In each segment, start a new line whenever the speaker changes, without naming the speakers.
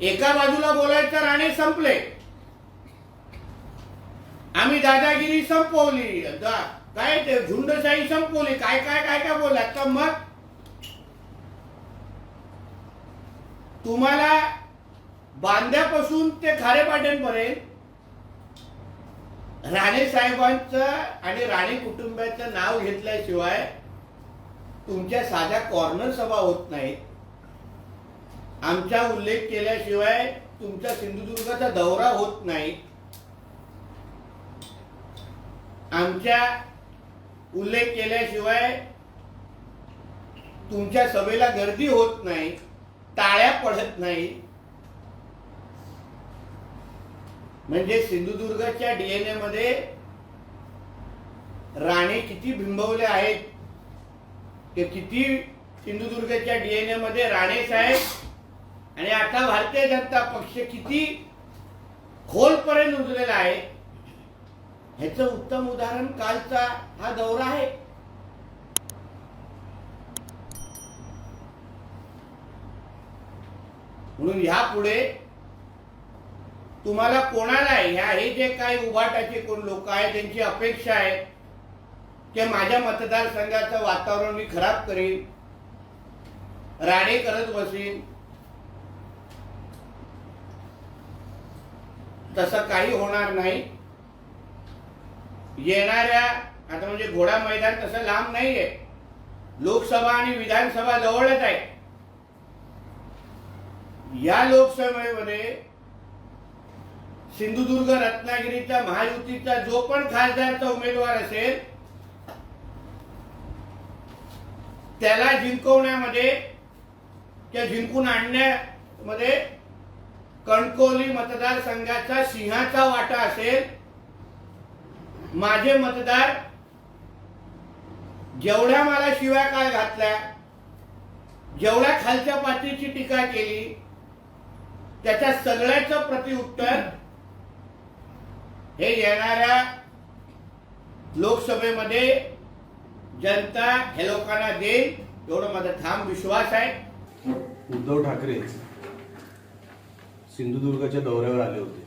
एका बाजूला बोलायचं राणे संपले. आम्ही दादागिरी संपवली. दा- काय ते झुंडशाही संपवली. काय काय काय काय बोलायत तर मग तुम्हाला बांध्यापासून ते खारेपाट्यांपर्यंत राणे साहेबांचं आणि राणे कुटुंबाचं नाव घेतल्याशिवाय तुमच्या साध्या कॉर्नर सभा होत नाहीत. आमचा उल्लेख केल्याशिवाय तुमचा सिंधुदुर्गाचा दौरा होत नाही. आमच्या उल्लेख केल्याशिवाय तुमच्या सभेला गर्दी होत नाही टाळ्या पडत नाही. म्हणजे सिंधुदुर्गच्या डीएनए मध्ये राणे किती बिंबवले आहेत ते किती सिंधुदुर्गच्या डीएनए मध्ये राणे साहेब आणि आता भारतीय जनता पक्ष किती खोलपर्यंत उजलेला आहे ह्याचं उत्तम उदाहरण कालचा हा दौरा आहे. म्हणून ह्यापुढे तुम्हाला कोणाला ह्या हे जे काही उभाटाचे कोण लोक आहेत त्यांची अपेक्षा आहे की माझ्या मतदारसंघाचं वातावरण मी खराब करीन राणे करत बसेन तसं काही होणार नाही. येणाऱ्या आता म्हणजे घोडा मैदान तसं लांब नाहीये. लोकसभा आणि विधानसभा जवळच आहे. या लोकसभेमध्ये सिंधुदुर्ग रत्नागिरीचा महायुतीचा जो पण खासदारचा उमेदवार असेल त्याला जिंकवण्यामध्ये किंवा जिंकून आणण्यामध्ये कणकोली मतदारसंघाचा सिंहाचा वाटा असेल माझे मतदार जेवढ्या मला शिव्या काय घातल्या जेवढ्या खालच्या पातळीची टीका केली त्याच्या सगळ्याचं प्रतिउत्तर हे येणाऱ्या लोकसभेमध्ये जनता हे लोकांना देईल एवढं माझा ठाम विश्वास आहे.
उद्धव ठाकरे सिंधुदुर्गच्या दौऱ्यावर आले होते.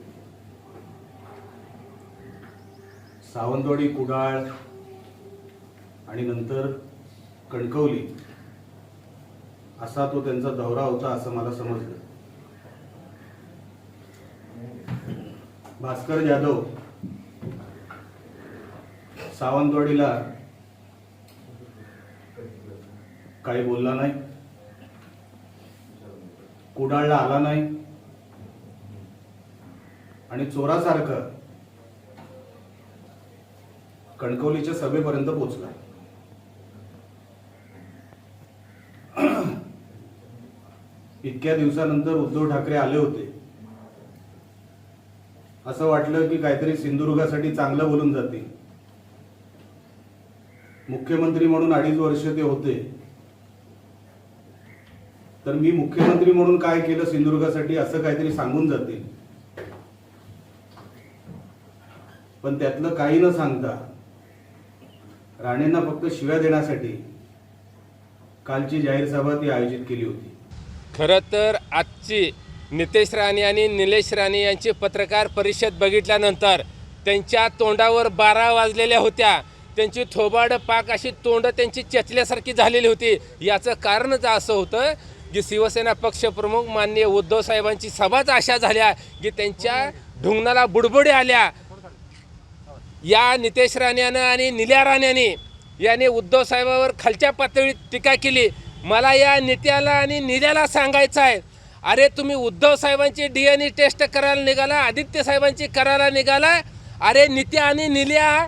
सावंतवाडी कुडाळ आणि नंतर कणकवली असा तो त्यांचा दौरा होता असं मला समजलं. भास्कर जाधव सावंतवाडीला काही बोलला नाही. कुडाळला आला नाही. आणि चोरासारखं कणकवलीच्या सभेपर्यंत पोचला इतक्या दिवसानंतर उद्धव ठाकरे आले होते. असं वाटलं की काहीतरी सिंधुदुर्गासाठी चांगलं बोलून जातील. मुख्यमंत्री म्हणून अडीच वर्ष ते होते. तर मी मुख्यमंत्री म्हणून काय केलं सिंधुदुर्गासाठी असं काहीतरी सांगून जातील. पण त्यातलं काही न सांगता राणेंना फक्त शिव्या देण्यासाठी कालची जाहीर सभा ती आयोजित केली होती.
खरं तर आजची नितेश राणे आणि निलेश राणे यांची पत्रकार परिषद बघितल्यानंतर त्यांच्या तोंडावर बारा वाजलेल्या होत्या. त्यांची थोबाड पाक अशी तोंड त्यांची चेचल्यासारखी झालेली होती. याचं कारणच असं होतं की शिवसेना पक्षप्रमुख माननीय उद्धव साहेबांची सभाच अशा झाल्या की त्यांच्या ढुंगणाला बुडबुडे आल्या. या नितेश राण्यानं आणि निल्या राण्याने याने उद्धव साहेबावर खालच्या पातळीत टीका केली. मला या नित्याला आणि निल्याला सांगायचं आहे. अरे तुम्ही उद्धव साहेबांची डी एन ए टेस्ट करायला निघाला आदित्य साहेबांची करायला निघाला. अरे नित्या आणि निल्या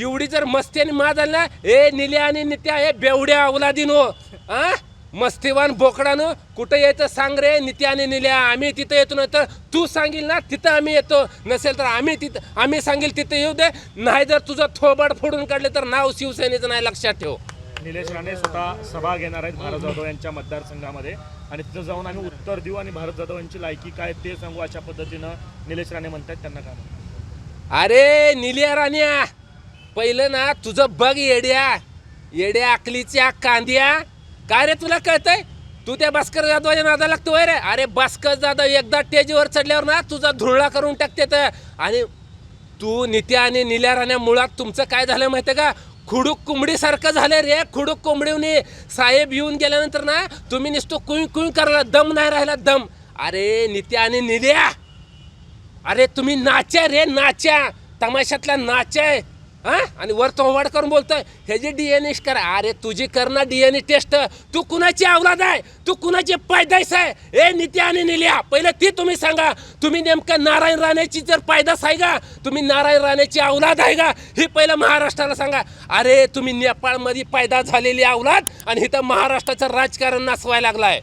एवढी जर मस्ती आणि मा झाली ना ए निल्या आणि नित्या हे बेवड्या अवलादीनो आ? मस्तीवान बोकडानं कुठं यायचं सांग रे नित्याने निल्या आम्ही तिथं येतो ना तर तू सांगील ना तिथं आम्ही येतो. नसेल तर आम्ही तिथं आम्ही सांगेल तिथं येऊ दे. नाही जर तुझं थोबाड फोडून काढले तर नाव शिवसेनेचं नाही लक्षात ठेव.
निलेश राणे स्वतः सभा घेणार आहेत भारत जाधव यांच्या मतदारसंघामध्ये. आणि तिथं जाऊन आम्ही उत्तर देऊ आणि भारत जाधव यांची लायकी काय ते सांगू अशा पद्धतीनं निलेश राणे म्हणतात त्यांना काय
अरे निल्या राण्या पहिलं ना तुझं बघ येड्या. येड्या अकलीच्या कांद्या. काय रे तुला कळतंय? तू त्या भास्कर जाधवाच्या नादा लागतो रे. अरे भास्कर जाधव एकदा टेजीवर चढल्यावर ना तुझा धुरळा करून टाकते तर. आणि तू नित्या आणि निल्या राण्या मुळात तुमचं काय झालं माहितीये का? खुडूक कोंबडीसारखं झालं रे. खुडूक कोंबडीवनी साहेब येऊन गेल्यानंतर ना तुम्ही नुसतो कुई कुई करायला दम नाही राहिला दम. अरे नित्या आणि निल्या. अरे तुम्ही नाच्या रे नाच्या. तमाशातल्या नाच्या हा? आणि वर तोंबाड करून बोलतोय ह्याची डीएनए करा. अरे तुझी कर ना डीएनए टेस्ट तू कुणाची अवलाद आहे? तू कुणाची पायदास आहे? ए नित्या आणि निल्या पहिलं ती तुम्ही सांगा. तुम्ही नेमकं नारायण राणेची जर पायदास आहे का? तुम्ही नारायण राणेची अवलाद आहे का? हे पहिलं महाराष्ट्राला सांगा. अरे तुम्ही नेपाळमध्ये पायदा झालेली अवलाद आणि इथं महाराष्ट्राचं राजकारण नासवायला लागलाय.